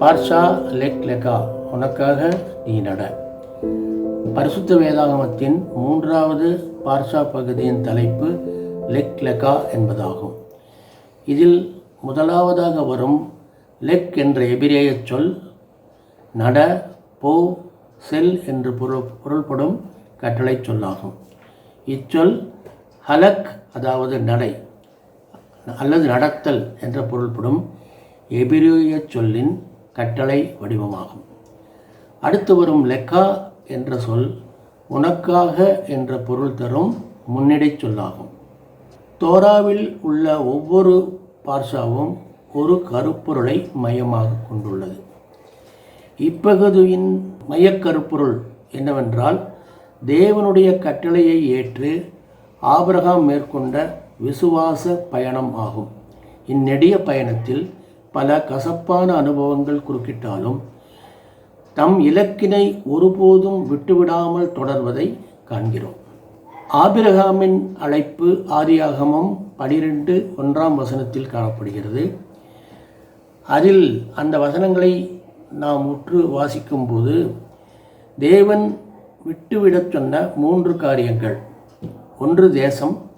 Barsha leg லெகா உனக்காக நீ நட. பரிசுத்த வேதாகமத்தின் மூன்றாவது பார்ஷா பகுதியின் தலைப்பு லெக் லெகா என்பதாகும். இதில் முதலாவதாக வரும் லெக் என்ற எபிரேய சொல் நட போ செல் என்று பொருள் பொருள்படும் கட்டளை சொல்லாகும். இச்சொல் ஹலக் அதாவது நடை அல்லது நடத்தல் என்ற பொருள்படும் எபிரேய சொல்லின் கட்டளை வடிவமாகும். அடுத்து வரும் லெக்கா என்ற சொல் உனக்காக என்ற பொருள் தரும் முன்னிடை சொல்லாகும். தோராவில் உள்ள ஒவ்வொரு பார்ஷாவும் ஒரு கருப்பொருளை மையமாக கொண்டுள்ளது. இப்பகுதியின் மையக்கருப்பொருள் என்னவென்றால் தேவனுடைய கட்டளையை ஏற்று ஆபிரகாம் மேற்கொண்ட விசுவாச பயணம் ஆகும். இந்நெடிய பயணத்தில் பல கசப்பான அனுபவங்கள் குறுக்கிட்டாலும் தம் இலக்கினை ஒருபோதும் விட்டுவிடாமல் தொடர்வதை காண்கிறோம். ஆபிரகாமின் அழைப்பு ஆதியாகமம் பனிரெண்டு ஒன்றாம் வசனத்தில் காணப்படுகிறது. அதில் அந்த வசனங்களை நாம் உற்று வாசிக்கும்போது தேவன் விட்டுவிடச் சொன்ன மூன்று காரியங்கள். ஒன்று தேசம்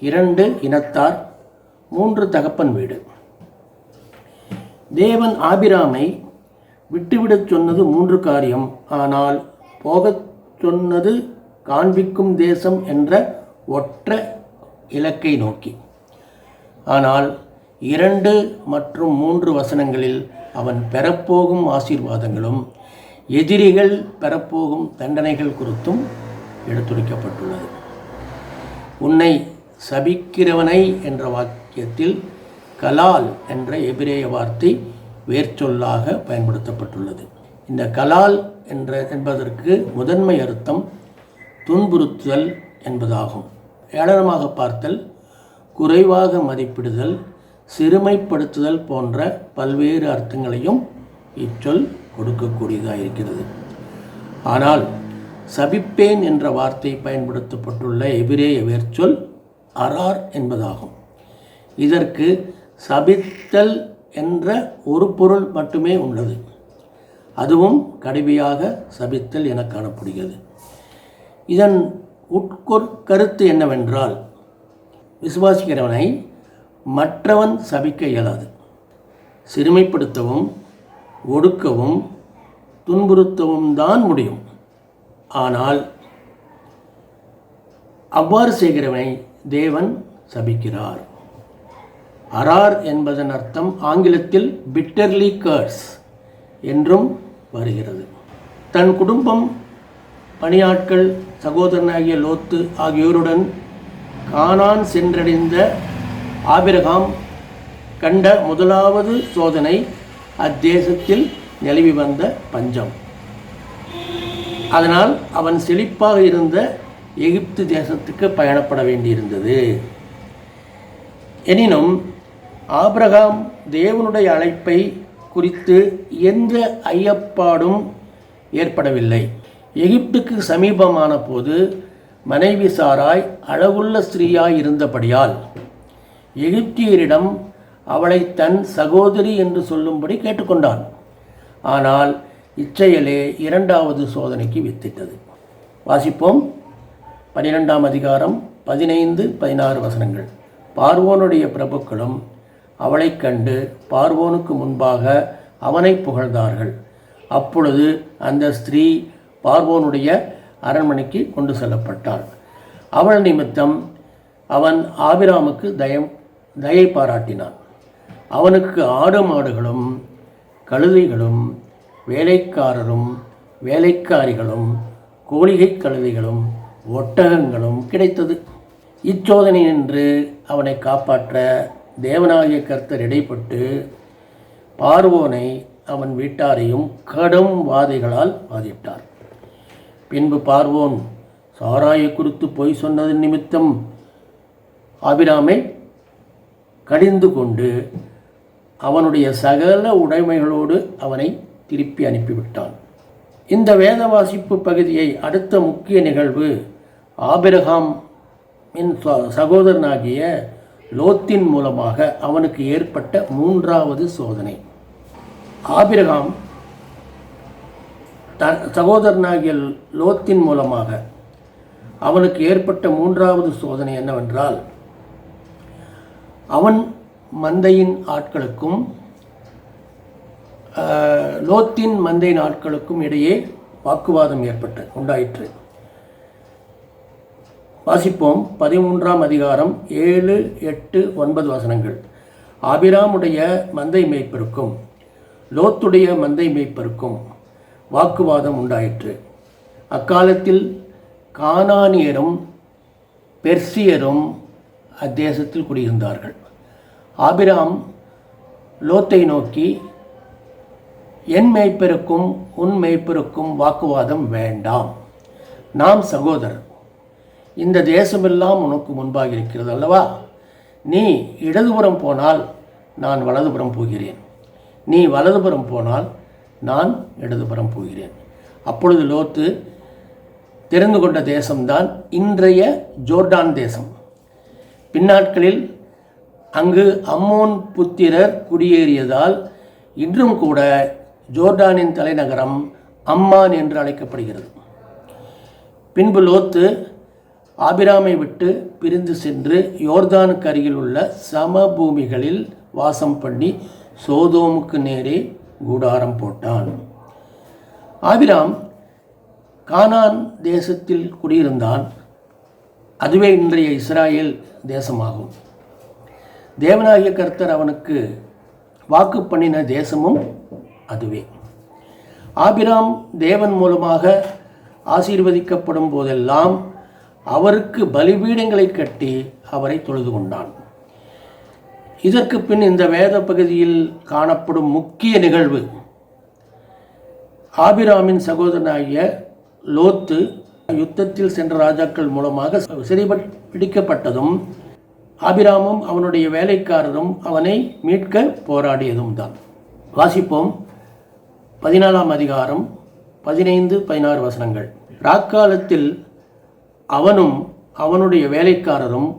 இரண்டு இனத்தார் மூன்று தகப்பன் வீடு. தேவன் ஆபிராமை விட்டுவிடச் சொன்னது மூன்று காரியம். ஆனால் போகச் சொன்னது காண்பிக்கும் தேசம் என்ற ஒற்ற இலக்கை நோக்கி. ஆனால் இரண்டு மற்றும் மூன்று வசனங்களில் அவன் பெறப்போகும் ஆசீர்வாதங்களும் எதிரிகள் பெறப்போகும் தண்டனைகள் குறித்தும் எடுத்துரைக்கப்பட்டுள்ளது. உன்னை சபிக்கிறவனை என்ற வாக்கியத்தில் கலால் என்ற எபிரேய வார்த்தை வேர்ச்சொல்லாக பயன்படுத்தப்பட்டுள்ளது. இந்த கலால் என்ற என்பதற்கு முதன்மை அர்த்தம் துன்புறுத்துதல் என்பதாகும். ஏளனமாக பார்த்தல் குறைவாக மதிப்பிடுதல் சிறுமைப்படுத்துதல் போன்ற பல்வேறு அர்த்தங்களையும் இச்சொல் கொடுக்கக்கூடியதாக இருக்கிறது. ஆனால் சபிப்பேன் என்ற வார்த்தை பயன்படுத்தப்பட்டுள்ள எபிரேய வேர்ச்சொல் அரார் என்பதாகும். இதற்கு சபித்தல் என்ற ஒரு பொருள் மட்டுமே உள்ளது. அதுவும் கடுமையாக சபித்தல் என காணப்படுகிறது. இதன் உட்கொற்கருத்து என்னவென்றால் விசுவாசிக்கிறவனை மற்றவன் சபிக்க இயலாது. சிறுமைப்படுத்தவும் ஒடுக்கவும் துன்புறுத்தவும் தான் முடியும். ஆனால் அவ்வாறு செய்கிறவனை தேவன் சபிக்கிறார். அரார் என்பதன் அர்த்தம் ஆங்கிலத்தில் பிட்டர்லி கர்ஸ் என்றும் வருகிறது. தன் குடும்பம் பணியாட்கள் சகோதரனாகிய லோத்து ஆகியோருடன் கானான் சென்றடைந்த ஆபிரகாம் கண்ட முதலாவது சோதனை அத்தேசத்தில் நிலவி வந்த பஞ்சம். அதனால் அவன் செழிப்பாக இருந்த எகிப்து தேசத்துக்கு பயணப்பட வேண்டியிருந்தது. எனினும் ஆபிரகாம் தேவனுடைய அழைப்பை குறித்து எந்த ஐயப்பாடும் ஏற்படவில்லை. எகிப்துக்கு சமீபமான போது மனைவி சாராய் அழகுள்ள ஸ்திரீயாய் இருந்தபடியால் எகிப்தியரிடம் அவளை தன் சகோதரி என்று சொல்லும்படி கேட்டுக்கொண்டான். ஆனால் இச்செயலே இரண்டாவது சோதனைக்கு வித்திட்டது. வாசிப்போம். பனிரெண்டாம் அதிகாரம் பதினைந்து பதினாறு வசனங்கள். பார்வோனுடைய பிரபுக்களும் அவளைக் கண்டு பார்வோனுக்கு முன்பாக அவனை புகழ்ந்தார்கள். அப்பொழுது அந்த ஸ்திரீ பார்வோனுடைய அரண்மனைக்கு கொண்டு செல்லப்பட்டாள். அவள் நிமித்தம் அவன் ஆபிராமுக்கு தயம் தயை பாராட்டினான். அவனுக்கு ஆடு மாடுகளும் கழுதைகளும் வேலைக்காரரும் வேலைக்காரிகளும் கோழிகை கழுதைகளும் ஒட்டகங்களும் கிடைத்தது. இச்சோதனை நின்று அவனை காப்பாற்ற தேவனாகிய கர்த்தர் இடைப்பட்டு பார்வோனை அவன் வீட்டாரையும் கடும் வாதைகளால் பாதித்தார் பின்பு பார்வோன் சாராயை குறித்து பொய் சொன்னது நிமித்தம் ஆபிராமை கடிந்து கொண்டு அவனுடைய சகல உடைமைகளோடு அவனை திருப்பி அனுப்பிவிட்டான். இந்த வேத வாசிப்பு பகுதியை அடுத்த முக்கிய நிகழ்வு ஆபிரகாம் ச- சகோதரனாகிய லோத்தின் மூலமாக அவனுக்கு ஏற்பட்ட மூன்றாவது சோதனை. ஆபிரகாம் த சகோதரனாகிய லோத்தின் மூலமாக அவனுக்கு ஏற்பட்ட மூன்றாவது சோதனை என்னவென்றால் அவன் மந்தையின் ஆட்களுக்கும் லோத்தின் மந்தையின் ஆட்களுக்கும் இடையே வாக்குவாதம் ஏற்பட்ட உண்டாயிற்று. வாசிப்போம். பதிமூன்றாம் அதிகாரம் ஏழு எட்டு ஒன்பது வசனங்கள். ஆபிராமுடைய மந்தை மேய்ப்பிற்கும் லோத்துடைய மந்தை மேய்ப்பிற்கும் வாக்குவாதம் உண்டாயிற்று. அக்காலத்தில் கானானியரும் பெர்சியரும் அத்தேசத்தில் குடியிருந்தார்கள். ஆபிராம் லோத்தை நோக்கி என் மேய்ப்பருக்கும் உன் மேய்ப்பருக்கும் வாக்குவாதம் வேண்டாம். நாம் சகோதரர் இந்த தேசமெல்லாம் உனக்கு முன்பாக இருக்கிறது அல்லவா? நீ இடதுபுறம் போனால் நான் வலதுபுறம் போகிறேன். நீ வலதுபுறம் போனால் நான் இடதுபுறம் போகிறேன். அப்பொழுது லோத்து தெரிந்து கொண்ட தேசம்தான் இன்றைய ஜோர்டான் தேசம். பின்னாட்களில் அங்கு அம்மோன் புத்திரர் குடியேறியதால் இன்றும் கூட ஜோர்டானின் தலைநகரம் அம்மான் என்று அழைக்கப்படுகிறது. பின்பு லோத்து ஆபிராமை விட்டு பிரிந்து சென்று யோர்தானுக்கு அருகில் உள்ள சமபூமிகளில் வாசம் பண்ணி சோதோமுக்கு நேரே கூடாரம் போட்டான். ஆபிராம் கானான் தேசத்தில் குடியிருந்தான். அதுவே இன்றைய இஸ்ராயேல் தேசமாகும். தேவனாகிய கர்த்தர் அவனுக்கு வாக்கு பண்ணின தேசமும் அதுவே. ஆபிராம் தேவன் மூலமாக ஆசீர்வதிக்கப்படும் போதெல்லாம் அவருக்கு பலிபீடங்களை கட்டி அவரை தொழுது கொண்டான். இதற்கு பின் இந்த வேத பகுதியில் காணப்படும் முக்கிய நிகழ்வு. ஆபிராமின் சகோதரனாகிய லோத்து யுத்தத்தில் சென்ற ராஜாக்கள் மூலமாக சிறைபட் பிடிக்கப்பட்டதும் ஆபிராமும் அவனுடைய வேலைக்காரரும் அவனை மீட்க போராடியதும் தான். வாசிப்போம். பதினாலாம் அதிகாரம் பதினைந்து பதினாறு வசனங்கள். ராக்காலத்தில் அவனும் அவனுடைய வேலைக்காரரும்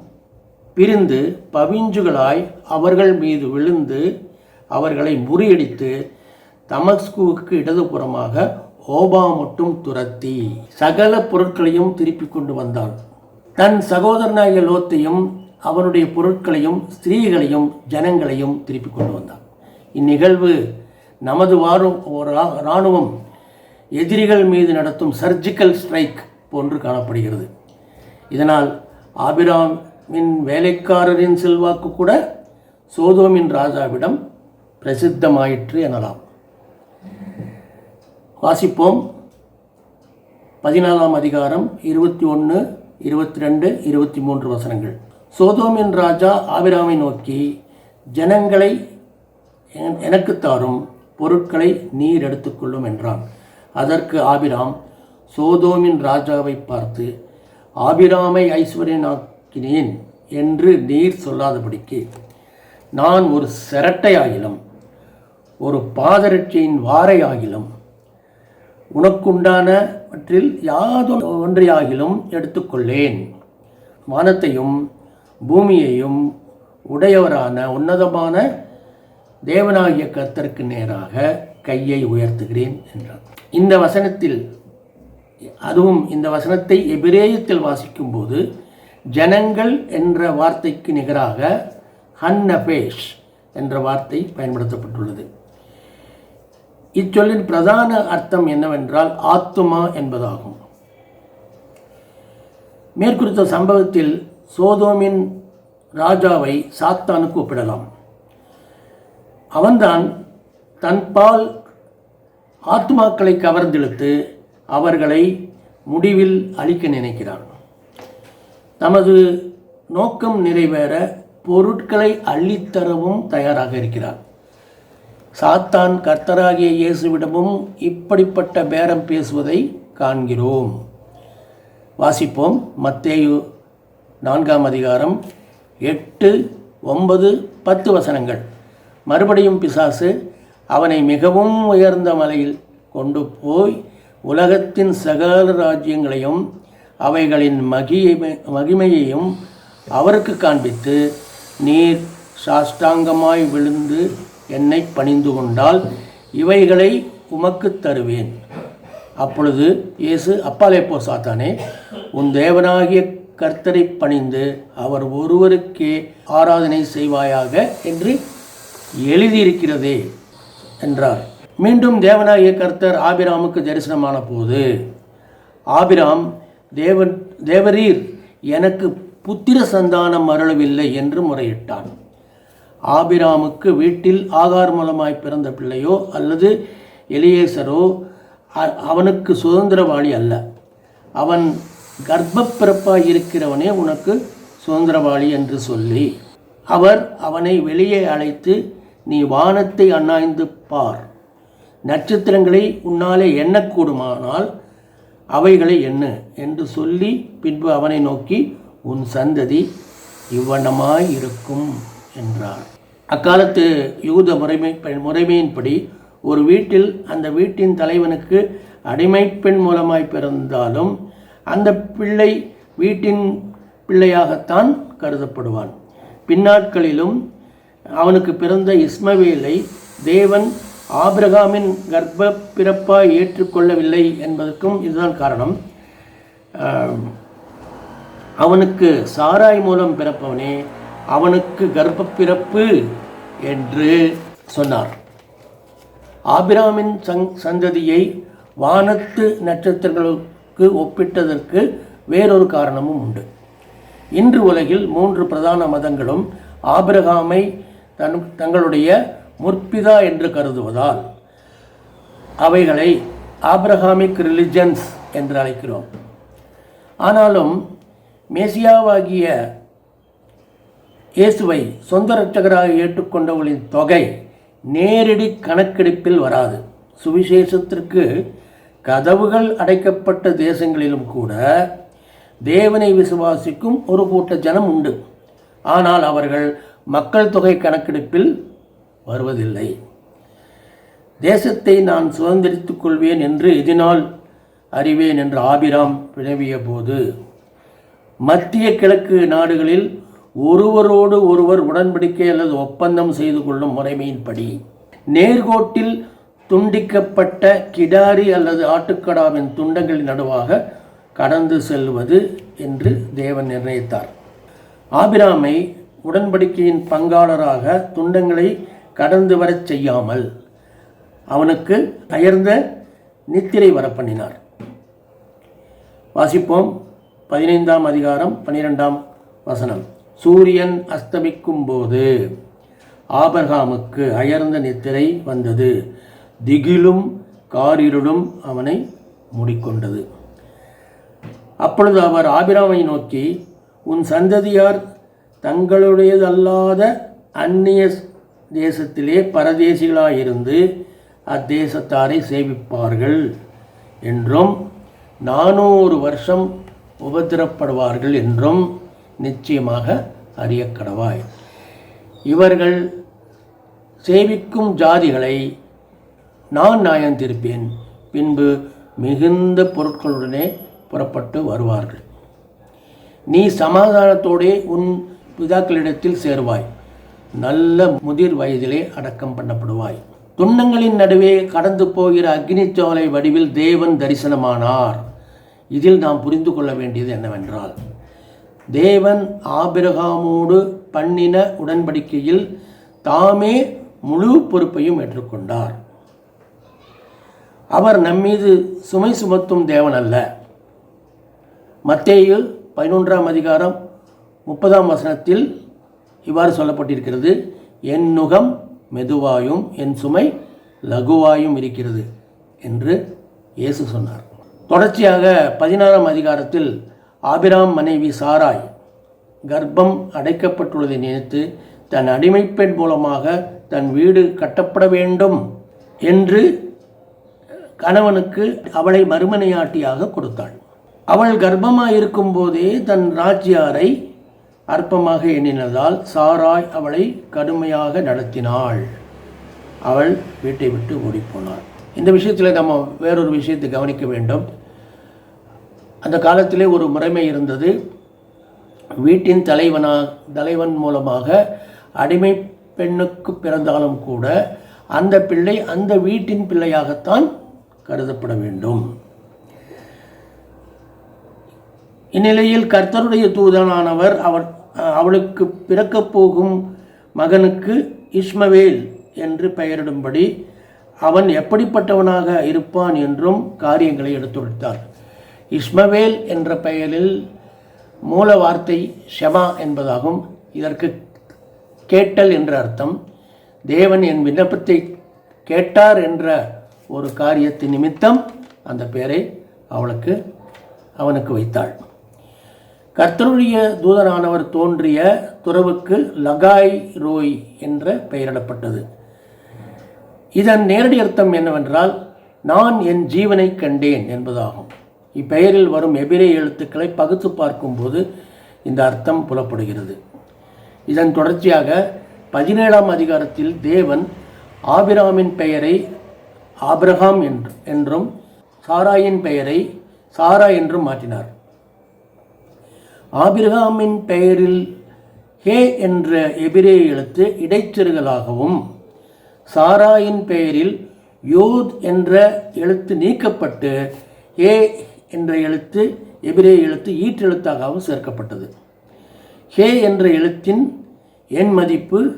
பிரிந்து பவிஞ்சுகளாய் அவர்கள் மீது விழுந்து அவர்களை முறியடித்து தமஸ்குவுக்கு இடதுபுறமாக ஓபா மட்டும் துரத்தி சகல பொருட்களையும் திருப்பி கொண்டு வந்தான். தன் சகோதரனாகிய லோத்தையும் அவனுடைய பொருட்களையும் ஸ்திரீகளையும் ஜனங்களையும் திருப்பி கொண்டு வந்தான். இந்நிகழ்வு நமது வாரும் ஒரு இராணுவம் எதிரிகள் மீது நடத்தும் சர்ஜிக்கல் ஸ்ட்ரைக் போன்று காணப்படுகிறது. இதனால் ஆபிராமின் வேலைக்காரரின் செல்வாக்கு கூட சோதோமின் ராஜாவிடம் பிரசித்தமாயிற்று எனலாம். வாசிப்போம். பதினாலாம் அதிகாரம் இருபத்தி ஒன்று இருபத்தி ரெண்டு இருபத்தி மூன்று வசனங்கள். சோதோமின் ராஜா ஆபிராமை நோக்கி ஜனங்களை என்- எனக்குத் தாரும் பொருட்களை நீர் எடுத்துக்கொள்ளும் என்றான். அதற்கு ஆபிராம் சோதோமின் ராஜாவை பார்த்து ஆபிராமை ஐஸ்வர்யனாக்கினேன் என்று நீர் சொல்லாதபடிக்கு நான் ஒரு செரட்டையாகிலும் ஒரு பாதரட்சியின் வாரையாகிலும் உனக்குண்டானவற்றில் யாதொன்று ஒன்றையாகிலும் எடுத்துக்கொள்ளேன். வானத்தையும் பூமியையும் உடையவரான உன்னதமான தேவனாகிய கர்த்தருக்கு நேராக கையை உயர்த்துகிறேன் என்றார் இந்த வசனத்தில் அதுவும் இந்த வசனத்தை எபிரேயத்தில் வாசிக்கும்போது ஜனங்கள் என்ற வார்த்தைக்கு நிகராக ஹன்னபேஷ் என்ற வார்த்தை பயன்படுத்தப்பட்டுள்ளது. இச்சொல்லின் பிரதான அர்த்தம் என்னவென்றால் ஆத்துமா என்பதாகும். மேற்குறித்த சம்பவத்தில் சோதோமின் ராஜாவை சாத்தானுக்கு ஒப்பிடலாம். அவன்தான் தன்பால் ஆத்மாக்களை கவர்ந்தெழுத்து அவர்களை முடிவில் அழிக்க நினைக்கிறான் தமது நோக்கம் நிறைவேற பொருட்களை அள்ளித்தரவும் தயாராக இருக்கிறார். சாத்தான் கர்த்தராகிய இயேசுவிடமும் இப்படிப்பட்ட பேரம் பேசுவதை காண்கிறோம். வாசிப்போம் மத்தேயு நான்காம் அதிகாரம் எட்டு ஒன்பது பத்து வசனங்கள். மறுபடியும் பிசாசு அவனை மிகவும் உயர்ந்த மலையில் கொண்டு போய் உலகத்தின் சகல ராஜ்யங்களையும் அவைகளின் மகிமை மகிமையையும் அவருக்கு காண்பித்து நீர் சாஷ்டாங்கமாய் விழுந்து என்னை பணிந்து கொண்டால் இவைகளை உமக்கு தருவேன். அப்பொழுது இயேசு அப்பாலே போ சாத்தானே உன் தேவனாகிய கர்த்தரை பணிந்து அவர் ஒருவருக்கே ஆராதனை செய்வாயாக என்று எழுதியிருக்கிறதே என்றார். மீண்டும் தேவனாகிய கர்த்தர் ஆபிராமுக்கு தரிசனமான போது ஆபிராம் தேவன் தேவரீர் எனக்கு புத்திர சந்தானம் அருளவில்லை என்று முறையிட்டான். ஆபிராமுக்கு வீட்டில் ஆகார் மூலமாய் பிறந்த பிள்ளையோ அல்லது எலியேசரோ அ- அவனுக்கு சுதந்திரவாளி அல்ல. அவன் கர்ப்பப்பிறப்பாய் இருக்கிறவனே உனக்கு சுதந்திரவாளி என்று சொல்லி அவர் அவனை வெளியே அழைத்து நீ வானத்தை அண்ணாய்ந்து பார். நட்சத்திரங்களை உன்னாலே எண்ணக்கூடுமானால் அவைகளை எண்ணு என்று சொல்லி பின்பு அவனை நோக்கி உன் சந்ததி இவ்வண்ணமாய் இருக்கும் என்றார் அக்காலத்து யூத முறைமை முறைமையின்படி ஒரு வீட்டில் அந்த வீட்டின் தலைவனுக்கு அடிமைப்பெண் மூலமாய் பிறந்தாலும் அந்த பிள்ளை வீட்டின் பிள்ளையாகத்தான் கருதப்படுவான். பின்னாட்களிலும் அவனுக்கு பிறந்த இஸ்மவேலை தேவன் ஆபிரகாமின் கர்ப்ப பிறப்பாய் ஏற்றுக்கொள்ளவில்லை என்பதற்கும் இதுதான் காரணம். அவனுக்கு சாராய் மூலம் பிறப்பவனே அவனுக்கு கர்ப்ப பிறப்பு என்று சொன்னார். ஆபிராமின் சங் சந்ததியை வானத்து நட்சத்திரங்களுக்கு ஒப்பிட்டதற்கு வேறொரு காரணமும் உண்டு. இன்று உலகில் மூன்று பிரதான மதங்களும் ஆபிரகாமை தன் தங்களுடைய முற்பிதா என்று கருதுவதால் அவைகளை ஆப்ரஹாமிக் ரிலிஜன்ஸ் என்று அழைக்கிறோம். ஆனாலும் மேசியாவாகிய இயேசுவை சொந்த இரட்சகராக ஏற்றுக்கொண்டவர்களின் தொகை நேரடி கணக்கெடுப்பில் வராது. சுவிசேஷத்திற்கு கதவுகள் அடைக்கப்பட்ட தேசங்களிலும் கூட தேவனை விசுவாசிக்கும் ஒரு கூட்ட ஜனம் உண்டு. ஆனால் அவர்கள் மக்கள் தொகை கணக்கெடுப்பில் வருவதில்லை. தேசத்தை நான் சுதந்திரித்துக் கொள்வேன் என்று இதனால் அறிவேன் என்று ஆபிராம் வினவிய போது மத்திய கிழக்கு நாடுகளில் ஒருவரோடு ஒருவர் உடன்படிக்கை அல்லது ஒப்பந்தம் செய்து கொள்ளும் முறைமையின்படி நேர்கோட்டில் துண்டிக்கப்பட்ட கிடாரி அல்லது ஆட்டுக்கடாவின் துண்டங்களின் நடுவாக கடந்து செல்வது என்று தேவன் நிர்ணயித்தார். ஆபிராமை உடன்படிக்கையின் பங்காளராக துண்டங்களை கடந்து வரச் செய்யாமல் அவனுக்கு அயர்ந்த நித்திரை வரப்பண்ணினார். வாசிப்போம். பதினைந்தாம் அதிகாரம் பனிரெண்டாம் வசனம். சூரியன் அஸ்தமிக்கும் போது ஆபர்காமுக்கு அயர்ந்த நித்திரை வந்தது. திகிலும் காரிருளும் அவனை மூடிக்கொண்டது. அப்பொழுது அவர் ஆபிராமை நோக்கி உன் சந்ததியார் தங்களுடையதல்லாத அந்நிய தேசத்திலே பரதேசிகளாயிருந்து அத்தேசத்தாரை சேவிப்பார்கள் என்றும் நானூறு வருஷம் உபத்திரப்படுவார்கள் என்றும் நிச்சயமாக அறியக்கடவாய். இவர்கள் சேவிக்கும் ஜாதிகளை நான் நியாயம் பின்பு மிகுந்த பொருட்களுடனே புறப்பட்டு வருவார்கள். நீ சமாதானத்தோடே உன் பிதாக்களிடத்தில் சேருவாய். நல்ல முதிர் வயதிலே அடக்கம் பண்ணப்படுவாய். துன்னங்களின் நடுவே கடந்து போகிற அக்னிச்சோலை வடிவில் தேவன் தரிசனமானார். இதில் நாம் புரிந்து கொள்ள வேண்டியது என்னவென்றால் தேவன் ஆபிரகாமோடு பண்ணின உடன்படிக்கையில் தாமே முழு பொறுப்பையும் ஏற்றுக்கொண்டார். அவர் நம்மீது சுமை சுமத்தும் தேவன் அல்ல. மத்தேயு பதினொன்றாம் அதிகாரம் முப்பதாம் வசனத்தில் இவ்வாறு சொல்லப்பட்டிருக்கிறது. என் நுகம் மெதுவாயும் என் சுமை லகுவாயும் இருக்கிறது என்று இயேசு சொன்னார். தொடர்ச்சியாக பதினாறாம் அதிகாரத்தில் ஆபிராம் மனைவி சாராய் கர்ப்பம் அடைக்கப்பட்டுள்ளதை நினைத்து தன் அடிமைப்பெண் மூலமாக தன் வீடு கட்டப்பட வேண்டும் என்று கணவனுக்கு அவளை மறுமனையாட்டியாக கொடுத்தாள். அவள் கர்ப்பமாக இருக்கும்போதே தன் ராஜ்யாரை அற்பமாக எண்ணினதால் சாராய் அவளை கடுமையாக நடத்தினாள். அவள் வீட்டை விட்டு ஓடிப்போனாள். இந்த விஷயத்தில் நம்ம வேறொரு விஷயத்தை கவனிக்க வேண்டும். அந்த காலத்திலே ஒரு முறைமை இருந்தது. வீட்டின் தலைவனா தலைவன் மூலமாக அடிமை பெண்ணுக்கு பிறந்தாலும் கூட அந்த பிள்ளை அந்த வீட்டின் பிள்ளையாகத்தான் கருதப்பட வேண்டும். இந்நிலையில் கர்த்தருடைய தூதனானவர் அவர் அவளுக்கு பிறக்கப் போகும் மகனுக்கு இஸ்மவேல் என்று பெயரிடும்படி அவன் எப்படிப்பட்டவனாக இருப்பான் என்றும் காரியங்களை எடுத்துரைத்தார். இஸ்மவேல் என்ற பெயரில் மூல வார்த்தை ஷெமா என்பதாகும். இதற்கு கேட்டல் என்ற அர்த்தம். தேவன் என் விண்ணப்பத்தை கேட்டார் என்ற ஒரு காரியத்தின் நிமித்தம் அந்த பெயரை அவளுக்கு அவனுக்கு வைத்தாள். கர்த்தருடைய தூதரானவர் தோன்றிய துறவுக்கு லகாய் ரோய் என்ற பெயரிடப்பட்டது. இதன் நேரடி அர்த்தம் என்னவென்றால் நான் என் ஜீவனை கண்டேன் என்பதாகும். இப்பெயரில் வரும் எபிரே எழுத்துக்களை பகுத்து பார்க்கும்போது இந்த அர்த்தம் புலப்படுகிறது. இதன் தொடர்ச்சியாக பதினேழாம் அதிகாரத்தில் தேவன் ஆபிராமின் பெயரை ஆபிரகாம் என்று என்றும் சாராயின் பெயரை சாரா என்றும் மாற்றினார். ஆபிரகாமின் பெயரில் ஹே என்ற எபிரே எழுத்து இடைச்செருகலாகவும் சாராயின் பெயரில் யோத் என்ற எழுத்து நீக்கப்பட்டு ஏ என்ற எழுத்து எபிரே எழுத்து ஈற்றெழுத்தாகவும் சேர்க்கப்பட்டது. ஹே என்ற எழுத்தின் எண் மதிப்பு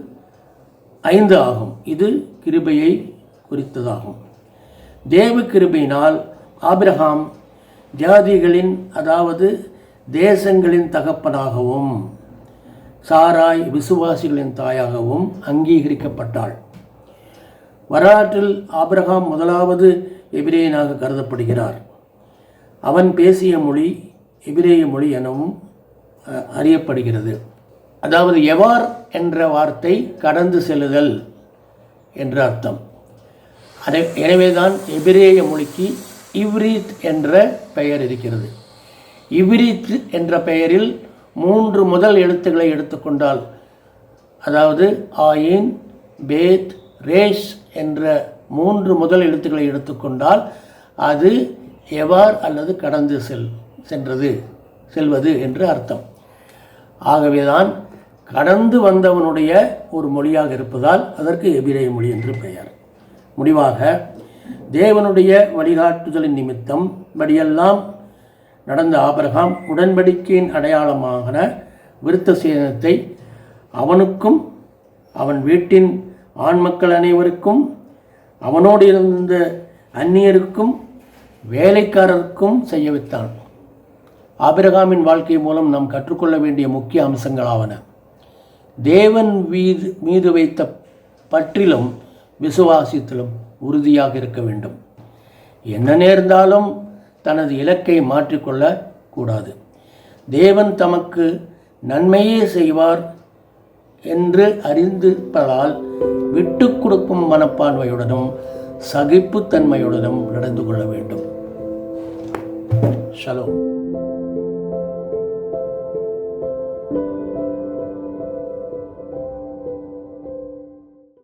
ஐந்து ஆகும். இது கிருபையை குறித்ததாகும். தேவ கிருபையினால் ஆபிரகாம் ஜாதிகளின் அதாவது தேசங்களின் தகப்பனாகவும் சாராய் விசுவாசிகளின் தாயாகவும் அங்கீகரிக்கப்பட்டாள். வரலாற்றில் ஆபிரகாம் முதலாவது எபிரேயனாக கருதப்படுகிறார். அவன் பேசிய மொழி எபிரேய மொழி எனவும் அறியப்படுகிறது. அதாவது எவார் என்ற வார்த்தை கடந்து செல்லுதல் என்ற அர்த்தம். அதை எனவேதான் எபிரேய மொழிக்கு இவ்ரீத் என்ற பெயர் இருக்கிறது. இவ்ரீத் என்ற பெயரில் மூன்று முதல் எழுத்துக்களை எடுத்துக்கொண்டால் அதாவது ஆயின் பேத் ரேஷ் என்ற மூன்று முதல் எழுத்துக்களை எடுத்துக்கொண்டால் அது எவார் அல்லது கடந்து செல் சென்றது செல்வது என்று அர்த்தம். ஆகவேதான் கடந்து வந்தவனுடைய ஒரு மொழியாக இருப்பதால் அதற்கு எபிரேய மொழி என்று பெயர். முடிவாக தேவனுடைய வழிகாட்டுதலின் நிமித்தம் படியெல்லாம் நடந்த ஆபிரகாம் உடன்படிக்கையின் அடையாளமான விருத்த சேதனத்தை அவனுக்கும் அவன் வீட்டின் ஆண் மக்கள் அனைவருக்கும் அவனோடு இருந்த அந்நியருக்கும் வேலைக்காரருக்கும் செய்ய வைத்தான் ஆபிரகாமின் வாழ்க்கை மூலம் நாம் கற்றுக்கொள்ள வேண்டிய முக்கிய அம்சங்களாவன. தேவன் மீது மீது வைத்த பற்றிலும் விசுவாசத்திலும் உறுதியாக இருக்க வேண்டும். என்ன நேர்ந்தாலும் தனது இலக்கை மாற்றிக்கொள்ள கூடாது தேவன் தமக்கு நன்மையே செய்வார் என்று அறிந்திருப்பதால் விட்டு கொடுக்கும் மனப்பான்மையுடனும் சகிப்புத்தன்மையுடனும் நடந்து கொள்ள வேண்டும். ஷலோ